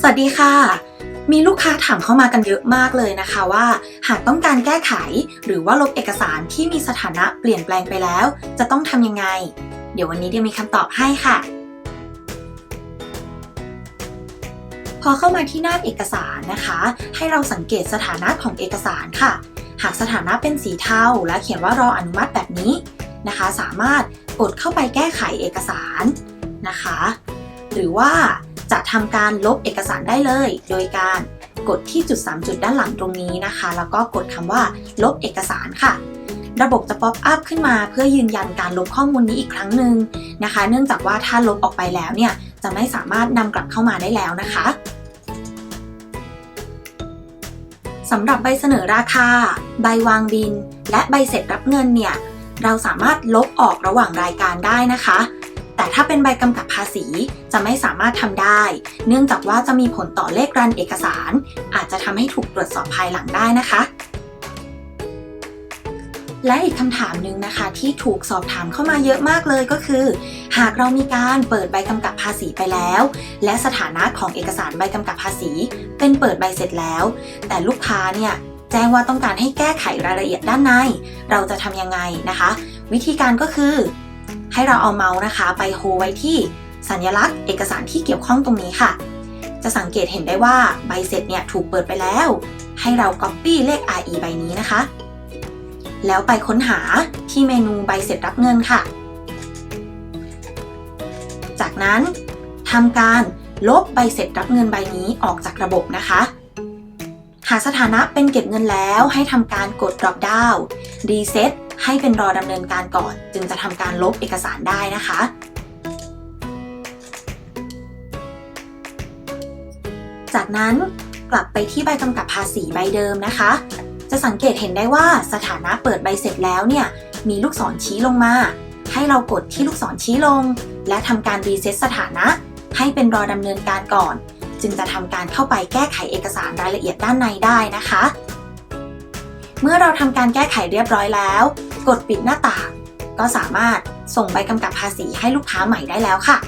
สวัสดีค่ะ มีลูกค้าถามเข้ามากันเยอะมากเลยนะคะว่า หากต้องการแก้ไข หรือว่าลบเอกสารที่มีสถานะเปลี่ยนแปลงไปแล้ว จะต้องทำยังไง เดี๋ยววันนี้เดียวมีคำตอบให้ค่ะ พอเข้ามาที่หน้าเอกสารนะคะ ให้เราสังเกตสถานะของเอกสารค่ะ หากสถานะเป็นสีเทาและเขียนว่ารออนุมัติแบบนี้นะคะ สามารถกดเข้าไปแก้ไขเอกสารนะคะ หรือว่า จะทำการลบเอกสารได้เลย โดยการกดที่จุด 3 จุดด้านหลังตรงนี้นะคะ แล้วก็กดคำว่าลบเอกสารค่ะ ระบบจะป๊อปอัพขึ้นมาเพื่อยืนยันการลบข้อมูลนี้อีกครั้งหนึ่งนะคะ เนื่องจากว่าถ้าลบออกไปแล้วเนี่ยจะไม่สามารถนำกลับเข้ามาได้แล้วนะคะสำหรับใบเสนอราคา ใบวางบิน และใบเสร็จรับเงินเนี่ยเราสามารถลบออกระหว่างรายการได้นะคะ แต่ถ้าเป็นใบกำกับภาษีจะไม่สามารถทำได้ เนื่องจากว่าจะมีผลต่อเลขรันเอกสาร อาจจะทำให้ถูกตรวจสอบภายหลังได้นะคะ และอีกคำถามหนึ่งนะคะ ที่ถูกสอบถามเข้ามาเยอะมากเลยก็คือ หากเรามีการเปิดใบกำกับภาษีไปแล้ว และสถานะของเอกสารใบกำกับภาษี เป็นเปิดใบเสร็จแล้ว แต่ลูกค้าเนี่ยแจ้งว่าต้องการให้แก้ไขรายละเอียดด้านใน เราจะทำยังไงนะคะ วิธีการก็คือ ให้เราเอาเมาส์นะคะ ไปโฮไว้ที่สัญลักษณ์ เอกสารที่เกี่ยวข้องตรงนี้ค่ะ จะสังเกตเห็นได้ว่าใบเสร็จเนี่ยถูกเปิดไปแล้ว ให้เรา Copy เลข RE ใบนี้นะคะ แล้วไปค้นหาที่เมนูใบเสร็จรับเงินค่ะ จากนั้นทำการลบใบเสร็จรับเงินใบนี้ออกจากระบบนะคะ หากสถานะเป็นเก็บเงินแล้วให้ทำการกด drop down reset ให้เป็นรอดำเนินการก่อน จึงจะทำการลบเอกสารได้นะคะจากนั้นกลับไปที่ใบกำกับภาษีใบเดิมนะคะ จะสังเกตเห็นได้ว่าสถานะเปิดใบเสร็จแล้วเนี่ย มีลูกศรชี้ลงมา ให้เรากดที่ลูกศรชี้ลง และทำการรีเซ็ตสถานะ ให้เป็นรอดำเนินการก่อน จึงจะทำการเข้าไปแก้ไขเอกสารรายละเอียดด้านในได้นะคะ เมื่อเราทำการแก้ไขเรียบร้อยแล้ว กดปิดหน้าต่าง ก็สามารถส่งใบกำกับภาษีให้ลูกค้าใหม่ได้แล้วค่ะ